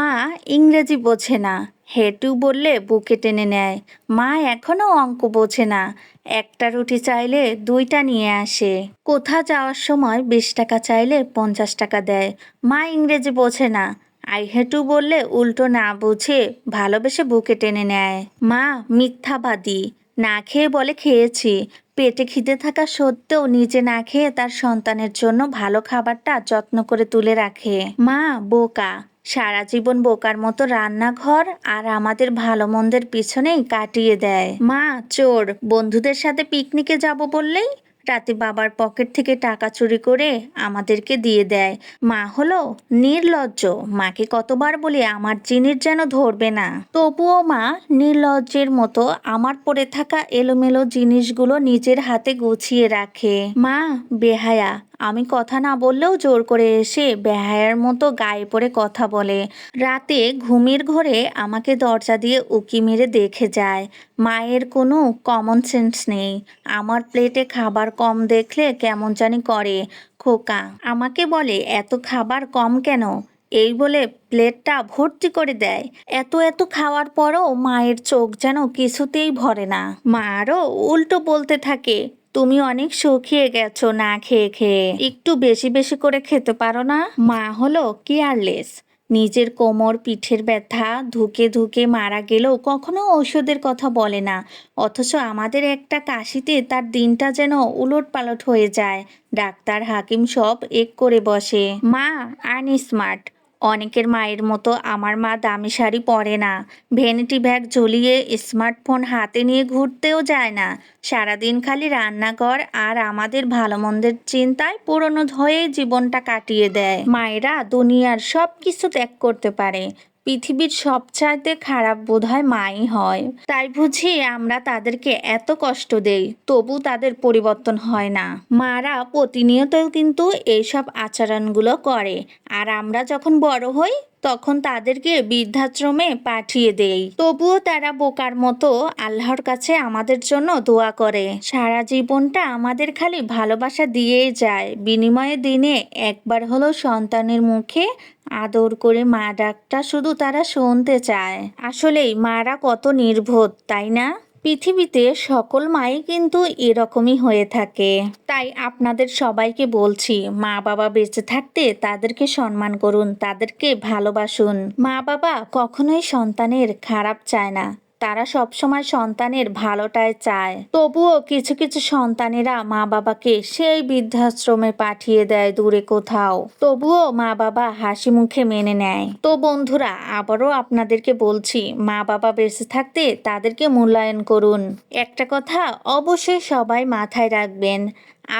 মা ইংরেজি বোঝে না। হেটু বললে বুকে টেনে নেয়। মা এখনও অঙ্ক বোঝে না। একটা রুটি চাইলে দুইটা নিয়ে আসে। কোথা যাওয়ার সময় বিশ টাকা চাইলে পঞ্চাশ টাকা দেয়। মা ইংরেজি বোঝে না। আই হেটু বললে উল্টো না বুঝে ভালোবেসে বুকে টেনে নেয়। মা মিথ্যাবাদী। না খেয়ে বলে খেয়েছি। পেটে খিদে থাকা সত্ত্বেও নিজে না খেয়ে তার সন্তানের জন্য ভালো খাবারটা যত্ন করে তুলে রাখে। মা বোকা। সারা জীবন বোকার মতো রান্নাঘর আর আমাদের ভালো মন্দের পিছনেই কাটিয়ে দেয়। মা, চোর, বন্ধুদের সাথে পিকনিকে যাব বললেই রাতে বাবার পকেট থেকে টাকা চুরি করে আমাদেরকে দিয়ে দেয়। মা হলো নির্লজ্জ, মাকে কতবার বলি আমার জিনিস যেন ধরবে না। তবুও মা নির্লজ্জের মতো আমার পড়ে থাকা এলোমেলো জিনিসগুলো নিজের হাতে গুছিয়ে রাখে। মা, বেহায়া আমি কথা না বললেও জোর করে এসে বেহায়ার মতো গায়ে পড়ে কথা বলে। রাতে ঘুমের ঘরে আমাকে দরজা দিয়ে উকি মেরে দেখে যায়। মায়ের কোনো কমন সেন্স নেই। আমার প্লেটে খাবার কম দেখলে কেমন জানি করে। খোকা, আমাকে বলে, এত খাবার কম কেন? এই বলে প্লেটটা ভর্তি করে দেয়। এত এত খাওয়ার পরও মায়ের চোখ যেন কিছুতেই ভরে না। মা আরও উল্টো বলতে থাকে তুমি অনেক শুকিয়ে গেছো না খেয়ে খেয়ে। একটু বেশি বেশি করে খেতে পারো না? মা হলো কেয়ারলেস। নিজের কোমর পিঠের ব্যথা, ধুকে ধুকে মারা গেলেও কখনো ঔষধের কথা বলে না। অথচ আমাদের একটা কাশিতে তার দিনটা যেন উলট পালট হয়ে যায়। ডাক্তার, হাকিম সব এক করে বসে। মা আনস্মার্ট অনেকের মায়ের মতো আমার মা দামি শাড়ি পরে না। ভ্যানিটি ব্যাগ ঝুলিয়ে স্মার্টফোন হাতে নিয়ে ঘুরতেও যায় না। সারাদিন খালি রান্নাঘর আর আমাদের ভালো মন্দের চিন্তায় পুরনো হয়ে জীবনটা কাটিয়ে দেয়। মায়েরা দুনিয়ার সব কিছু ত্যাগ করতে পারে। পৃথিবীর সবচাইতে খারাপ বোধ হয় মাই হয়। তাই বুঝি আমরা তাদেরকে এত কষ্ট দেই, তবু তাদের পরিবর্তন হয় না। মারা প্রতিনিয়ত কিন্তু এইসব আচরণগুলো করে। আর আমরা যখন বড় হই, তখন তাদেরকে বৃদ্ধাশ্রমে পাঠিয়ে দেই। তবুও তারা বোকার মতো আল্লাহর কাছে আমাদের জন্য দোয়া করে। সারা জীবনটা আমাদের খালি ভালোবাসা দিয়েই যায়। বিনিময়ে দিনে একবার হলো সন্তানের মুখে আদর করে মা ডাকটা শুধু তারা শুনতে চায়। আসলেই মারা কত নির্বোধ, তাই না? পৃথিবীতে সকল মাই কিন্তু এরকমই হয়ে থাকে। তাই আপনাদের সবাইকে বলছি মা বাবা বেঁচে থাকতে তাদেরকে সম্মান করুন, তাদেরকে ভালোবাসুন। মা বাবা কখনোই সন্তানের খারাপ চায় না। তারা সবসময় সন্তানের ভালোটাই চায়। তবুও কিছু কিছু সন্তানেরা মা বাবাকে সেই বৃদ্ধাশ্রমে পাঠিয়ে দেয় দূরে কোথাও। তবুও মা বাবা হাসি মুখে মেনে নেয়। তো বন্ধুরা, আবারও আপনাদেরকে বলছি মা বাবা বেঁচে থাকতে তাদেরকে মূল্যায়ন করুন। একটা কথা অবশ্যই সবাই মাথায় রাখবেন,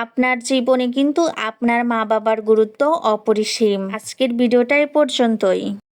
আপনার জীবনে কিন্তু আপনার মা বাবার গুরুত্ব অপরিসীম। আজকের ভিডিওটা পর্যন্তই।